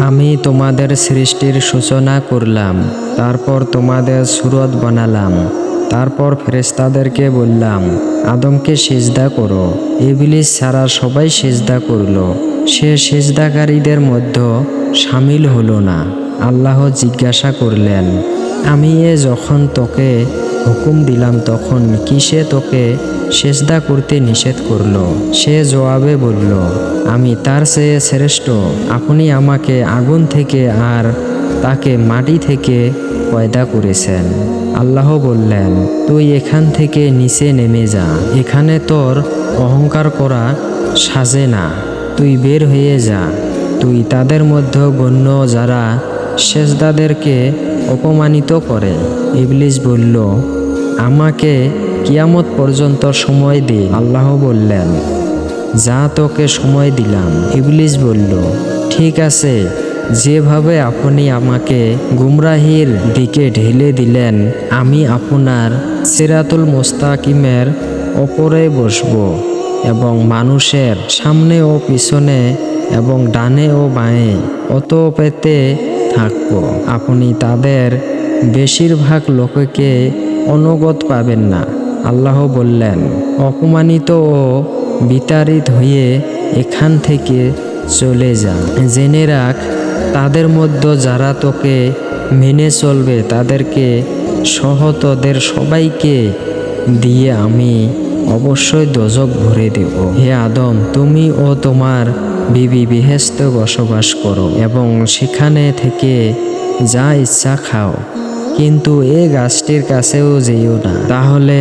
আমি তোমাদের সৃষ্টির সূচনা করলাম, তারপর তোমাদের সুরত বানালাম, তারপর ফেরেস্তাদেরকে বললাম, আদমকে সেজদা করো। ইবলিস ছাড়া সবাই সেজদা করল। সে সেজদাকারীদের মধ্যে সামিল হলো না। আল্লাহ জিজ্ঞাসা করলেন আমি এ যখন তোকে হুকুম দিলাম তখন কিসে তোকে সেজদা করতে নিষেধ করল? সে জবাবে বলল, আমি তার চেয়ে শ্রেষ্ঠ। আপনি আমাকে আগুন থেকে আর তাকে মাটি থেকে পয়দা করেছেন। আল্লাহ বললেন, তুই এখান থেকে নিচে নেমে যা। এখানে তোর অহংকার করা সাজে না। তুই বের হয়ে যা। তুই তাদের মধ্যে গণ্য যারা শেষদাদেরকে অপমানিত করে। ইবলিস বলল, আমাকে কিয়ামত পর্যন্ত সময় দে আল্লাহ বললেন। যা তোকে সময় দিলাম ইবলিস বলল। ঠিক আছে, যেভাবে আপনি আমাকে গুমরাহির দিকে ঢেলে দিলেন, আমি আপনার সিরাতুল মোস্তাকিমের ওপরে বসব এবং মানুষের সামনে ও পিছনে এবং ডানে ও বাঁয়ে অত পেতে থাকব। আপনি তাদের বেশিরভাগ লোককে অনুগত পাবেন না। আল্লাহ বললেন, অপমানিত ও বিতাড়িত হয়ে এখান থেকে চলে যা জেনে রাখ, তাদের মধ্যে যারা তোকে মেনে চলবে, তাদেরকে সহ তোদের সবাইকে দিয়ে আমি অবশ্যই দোজক ভরে দেব হে আদম, তুমি ও তোমার বিবি বিহেস্ত বসবাস করো এবং সেখানে থেকে যা ইচ্ছা খাও। কিন্তু এ গাছটির কাছেও যেও না। তাহলে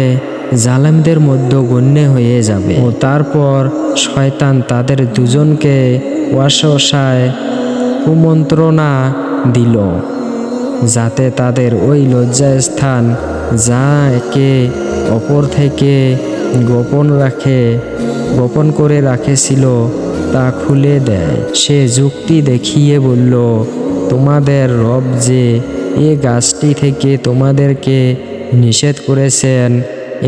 জালেমদের মধ্যে গণ্য হয়ে যাবে। ও তারপর শয়তান তাদের দুজনকে ওয়াসসায় কুমন্ত্রণা দিল, যাতে তাদের ওই লজ্জাস্থান যা একে অপর থেকে গোপন রাখে, গোপন করে রাখেছিল, তা খুলে দেয়। সে যুক্তি দেখিয়ে বলল, তোমাদের রব যে এ গাছটি থেকে তোমাদেরকে নিষেধ করেছেন,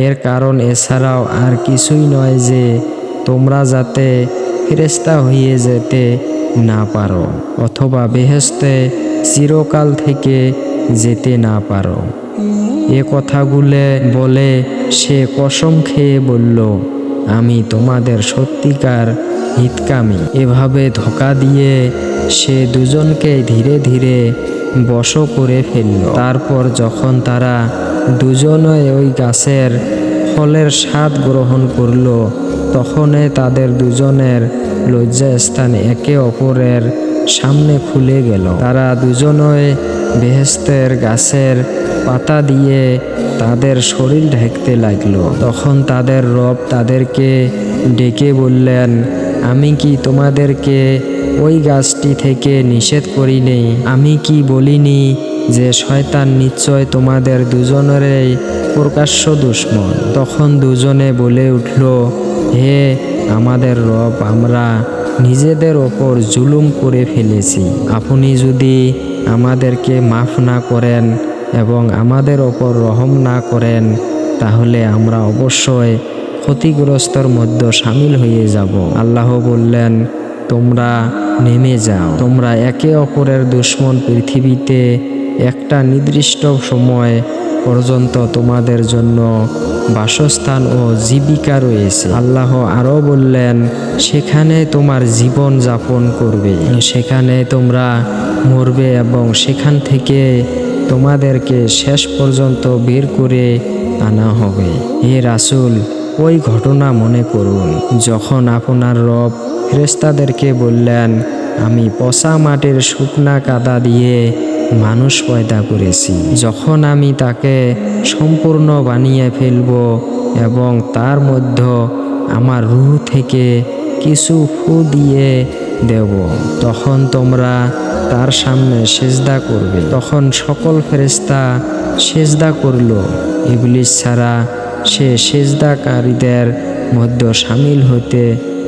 এর কারণ এছাড়াও আর কিছুই নয় যে তোমরা যাতে ফেরেস্তা হয়ে যেতে না পারো, অথবা বেহেস্তে চিরকাল থেকে যেতে না পারো। এ কথাগুলো বলে সে কসম খেয়ে বলল, আমি তোমাদের সত্যিকার হিতকামী। এভাবে ধোকা দিয়ে সে দুজনকে ধীরে ধীরে বশ করে ফেলল। তারপর যখন তারা দুজনে ওই গাছের ফলের স্বাদ গ্রহণ করল তখনে তাদের দুজনের লজ্জাস্থান একে অপরের সামনে খুলে গেল। তারা দুজনই বেহেস্তের গাছের পাতা দিয়ে তাদের শরীর ঢেকতে লাগল। তখন তাদের রব তাদেরকে ডেকে বললেন, আমি কি তোমাদেরকে ওই গাছটি থেকে নিষেধ করিনি? আমি কি বলিনি যে শয়তান নিশ্চয় তোমাদের দুজনেরই প্রকাশ্য দুশ্মন? তখন দুজনে বলে উঠল, হে আমাদের রব, আমরা নিজেদের ওপর জুলুম করে ফেলেছি। আপনি যদি আমাদেরকে মাফ না করেন এবং আমাদের ওপর রহম না করেন, তাহলে আমরা অবশ্যই ক্ষতিগ্রস্তর মধ্যে সামিল হয়ে যাব। আল্লাহ বললেন, তোমরা নেমে যাও। তোমরা একে অপরের দুশ্মন পৃথিবীতে একটা নির্দিষ্ট সময় পর্যন্ত তোমাদের জন্য বাসস্থান ও জীবিকা রয়েছে। আল্লাহ আরও বললেন, সেখানে তোমার জীবন যাপন করবে। সেখানে তোমরা মরবে এবং সেখান থেকে তোমাদেরকে শেষ পর্যন্ত বের করে আনা হবে। হে রাসুল, ওই ঘটনা মনে করুন। যখন আপনার রব ফেরেস্তাদেরকে বললেন, আমি পচা মাটির শুকনা কাদা দিয়ে মানুষ পয়দা করেছি। যখন আমি তাকে সম্পূর্ণ বানিয়ে ফেলব এবং তার মধ্যে আমার রুহ থেকে কিছু ফু দিয়ে দেব, তখন তোমরা তার সামনে সেজদা করবে। তখন সকল ফেরেস্তা সেজদা করল। ইবলিস ছাড়া সে সেজদাকারীদের মধ্যে সামিল হতে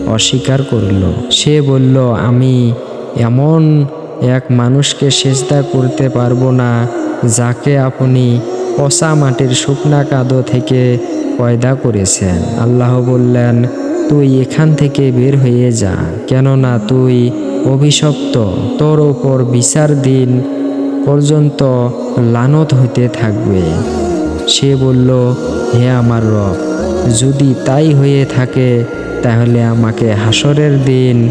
অস্বীকার করল। সে বলল, আমি এমন এক মানুষকে সেজদা করতে পারব না, যাকে আপনি পচা মাটির শুকনা কাদো থেকে পয়দা করেছেন। আল্লাহ বললেন, তুই এখান থেকে বের হয়ে যা, কেননা তুই অভিশপ্ত। তোর ওপর বিচার দিন পর্যন্ত লানত হইতে থাকবে। সে বলল, হে আমার রব, যদি তাই হয়ে থাকে, তাহলে আমাকে হাসরের দিন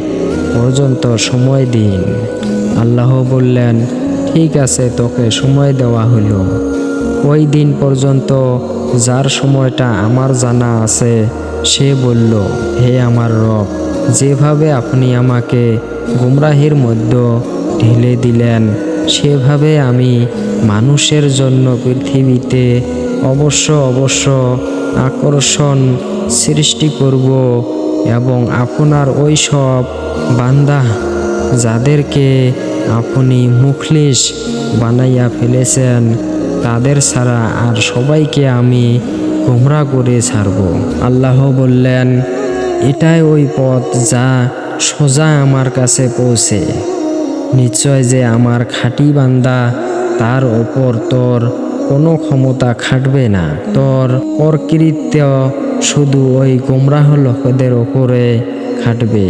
পর্যন্ত সময় দিন। আল্লাহ বললেন, ঠিক আছে, তোকে সময় দেওয়া হলো ওই দিন পর্যন্ত যার সময়টা আমার জানা আছে, সে বলল, হে আমার রব, যেভাবে আপনি আমাকে গুমরাহির মধ্যে ঢেলে দিলেন। সেভাবে আমি মানুষের জন্য পৃথিবীতে অবশ্য অবশ্য আকর্ষণ সৃষ্টি করব এবং আপনার ওই সব বান্দা যাদেরকে আপনি মুখলিস বানাইয়া ফেলেছেন, তাদের ছাড়া আর সবাইকে আমি গোমরা করে ছাড়ব। আল্লাহ বললেন, এটাই ওই পথ যা সোজা আমার কাছে পৌঁছে। নিশ্চয় যে আমার খাঁটি বান্দা, তার ওপর তোর কোনো ক্ষমতা খাটবে না। তোর প্রকৃত্য শুধু ওই গোমরাহ লোকেদের ওপরে খাটবে,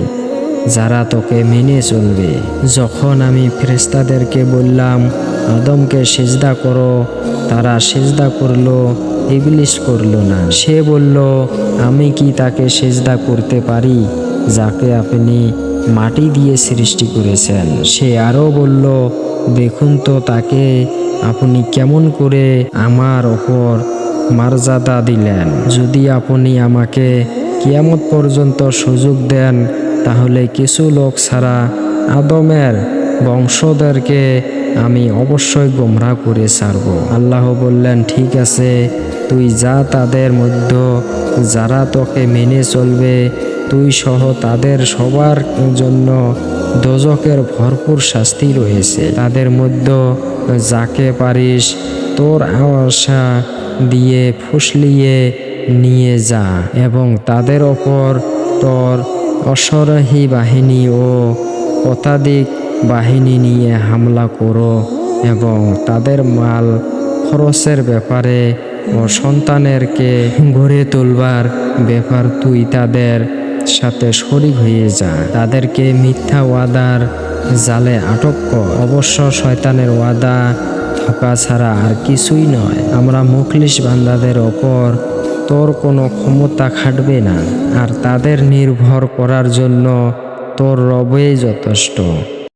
যারা তোকে মেনে চলবে। যখন আমি ফেরেস্তাদেরকে বললাম, আদমকে সেজদা করো তারা সেজদা করল, ইবলিশ করল না। সে বলল, আমি কি তাকে সেজদা করতে পারি? যাকে আপনি মাটি দিয়ে সৃষ্টি করেছেন। সে আরও বলল, দেখুন তো তাকে আপনি কেমন করে আমার ওপর মর্যাদা দিলেন। যদি আপনি আমাকে কিয়ামত পর্যন্ত সুযোগ দেন, তাহলে কিছু লোক ছাড়া আদমের বংশধরকে আমি অবশ্যই গোমরা করে ছাড়ব। আল্লাহ বললেন, ঠিক আছে, তুই যা তাদের মধ্যে, যারা তোকে মেনে চলবে তুই সহ তাদের সবার জন্য দোজকের ভরপুর শাস্তি রয়েছে। তাদের মধ্যে যাকে পারিস তোর আশা দিয়ে ফুসলিয়ে নিয়ে যা এবং তাদের ওপর তোর অসরহী বাহিনী ও শতাধিক বাহিনী নিয়ে হামলা করো এবং তাদের মাল খরচের ব্যাপারে ও সন্তানেরকে গড়ে তুলবার ব্যাপার তুই তাদের সাথে শরিক হয়ে যা তাদেরকে মিথ্যা ওয়াদার জালে আটক কর। অবশ্য শয়তানের ওয়াদা থকা ছাড়া আর কিছুই নয়। আমরা মুখলিশ বান্দাদের ওপর তোর কোনো ক্ষমতা খাটবে না। আর তাদের নির্ভর করার জন্য তোর রবেই যথেষ্ট।